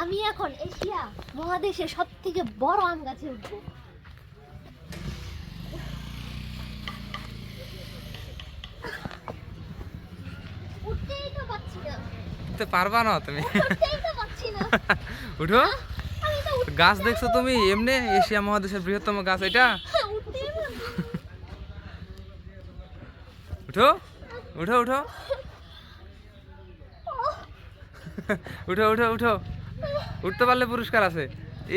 আমি এখন এশিয়া মহাদেশে সব থেকে বড় আম গাছে উঠবো। উঠতেই তো পাচ্ছি না। উঠতে পারবা না তুমি? উঠতেই তো পাচ্ছি না। উঠো। গাছ দেখছ তুমি? এমনি এশিয়া মহাদেশের বৃহত্তম গাছ এটা? না। উঠো উঠো উঠো। উঠো উঠো উঠো। উঠতে পারলে পুরস্কার আছে।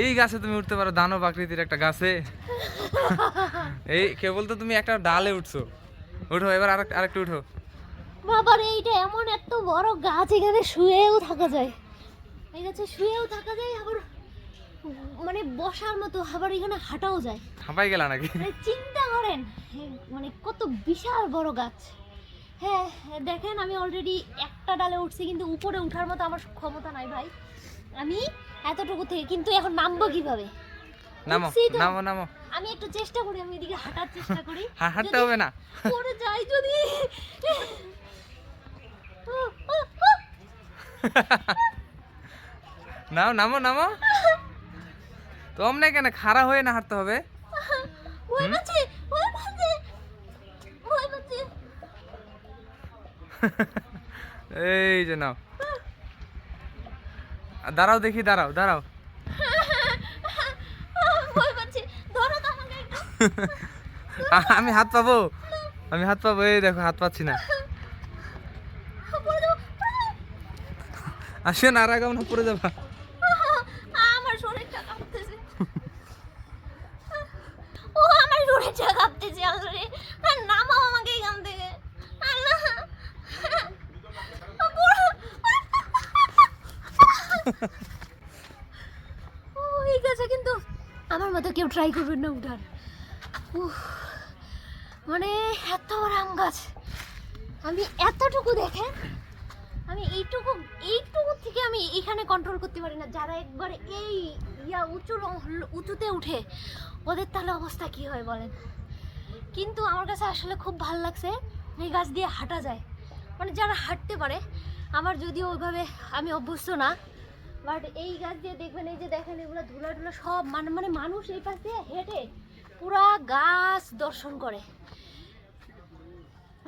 এই গাছে তুমি উঠতে পারো দানব আকৃতির একটা গাছে। এই কেবল তো তুমি একটা ডালে উঠছো। উঠো এবার আরেক আরেকটু উঠো। বাবার এইটা এমন এত বড় গাছ এখানে শুয়েও থাকা যায়। এই গাছে শুয়েও থাকা যায় আবার মানে বসার মতো আবার এখানে হাঁটাও যায়। হাঁপাই গেলা নাকি? মানে চিন্তা করেন মানে কত বিশাল বড় গাছ। হ্যাঁ হ্যাঁ, দেখেন আমি অলরেডি একটা ডালে উঠছি কিন্তু উপরে উঠার মতো আমার ক্ষমতা নাই ভাই। আমি এতটুকু থেকে কিন্তু এখন নামবো কীভাবে? নামো নামো নামো। আমি একটু চেষ্টা করি আমি এদিকে হাঁটার চেষ্টা করি। হাঁটতে হবে না। পড়ে যাই যদি। নাও নামো নামো। তোমরা কেন খাড়া হয়ে না হাঁটতে হবে ভয় পাচ্ছে ভয় পাচ্ছে ভয় পাচ্ছে এই যে নাও। দাঁড়াও দেখি দাঁড়াও দাঁড়াও। আমি হাত পাবো? আমি হাত পাবো এই দেখো হাত পাচ্ছি না। আসে না আর আগাও না পড়ে যাবা। আমার শরীরটা কাঁপতেছে। ও আমার শরীরটা কাঁপতেছে আসলে আর নামাও আমাকে এখান থেকে আল্লাহ ও, এই গাছে কিন্তু আমার মতো কেউ ট্রাই করবেন না উঠার মানে এত বড় আম গাছ। আমি এতটুকু দেখেন আমি এইটুকু এইটুকু থেকে আমি এখানে কন্ট্রোল করতে পারি না। যারা একবারে এই ইয়া উঁচু উঁচুতে উঠে, ওদের তাহলে অবস্থা কি হয় বলেন? কিন্তু আমার কাছে আসলে খুব ভালো লাগছে এই গাছ দিয়ে হাঁটা যায়। মানে যারা হাঁটতে পারে, আমার যদিও ওইভাবে আমি অভ্যস্ত না বাট এই গাছ দিয়ে দেখবেন এই যে দেখেন এগুলো ধুলা ধুলা সব মানে মানে মানুষ এই পাশ দিয়ে হেঁটে পুরা গাছ দর্শন করে।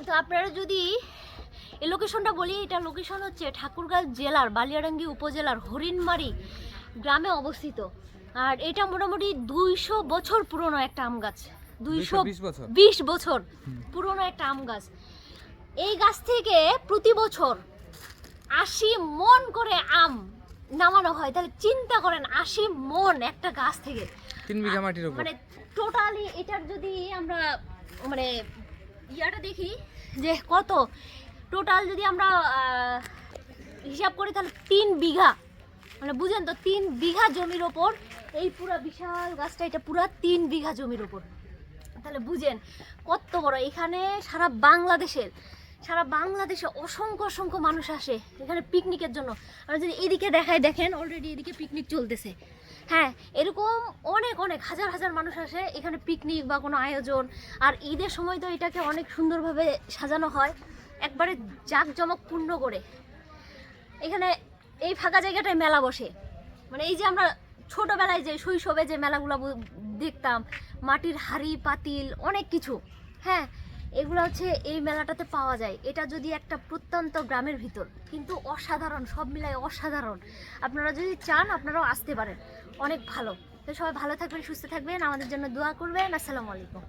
তো আপনারা যদি এই লোকেশনটা বলি এটা লোকেশন হচ্ছে ঠাকুরগাঁও জেলার বালিয়াডাঙ্গি উপজেলার হরিণমারি গ্রামে অবস্থিত। আর এটা মোটামুটি দুইশো বছর পুরনো একটা আম গাছ। দুইশো বিশ বছর পুরনো একটা আম গাছ। এই গাছ থেকে প্রতি বছর আশি মন করে আম নামানো হয় তাহলে চিন্তা করেন আশি মন একটা গাছ থেকে। তিন বিঘা মাটির উপর। মানে টোটালি এটার যদি আমরা মানে ইয়াটা দেখি যে কত? টোটাল যদি আমরা হিসাব করি তাহলে তিন বিঘা। মানে বুঝেন তো তিন বিঘা জমির ওপর এই পুরো বিশাল গাছটা এটা পুরো তিন বিঘা জমির ওপর। তাহলে বুঝেন কত বড়। এখানে সারা বাংলাদেশের সারা বাংলাদেশে অসংখ্য অসংখ্য মানুষ আসে এখানে পিকনিকের জন্য। আর যদি এদিকে দেখায় দেখেন অলরেডি এদিকে পিকনিক চলতেছে। হ্যাঁ এরকম অনেক অনেক, হাজার হাজার মানুষ আসে এখানে পিকনিক বা কোনো আয়োজন। আর ঈদের সময় তো এটাকে অনেক সুন্দরভাবে সাজানো হয়, একবারে জাঁকজমকপূর্ণ করে। এখানে এই ফাঁকা জায়গাটায় মেলা বসে। মানে এই যে আমরা ছোটোবেলায় যে শৈশবে যে মেলাগুলো দেখতাম, মাটির হাড়ি, পাতিল, অনেক কিছু। হ্যাঁ এগুলো হচ্ছে এই মেলাটাতে পাওয়া যায়। এটা যদি একটা প্রত্যন্ত গ্রামের ভিতর, কিন্তু অসাধারণ, সব মিলায় অসাধারণ। আপনারা যদি চান, আপনারাও আসতে পারেন। অনেক ভালো। তো সবাই ভালো থাকবেন, সুস্থ থাকবেন। আমাদের জন্য দোয়া করবেন। আসসালামু আলাইকুম।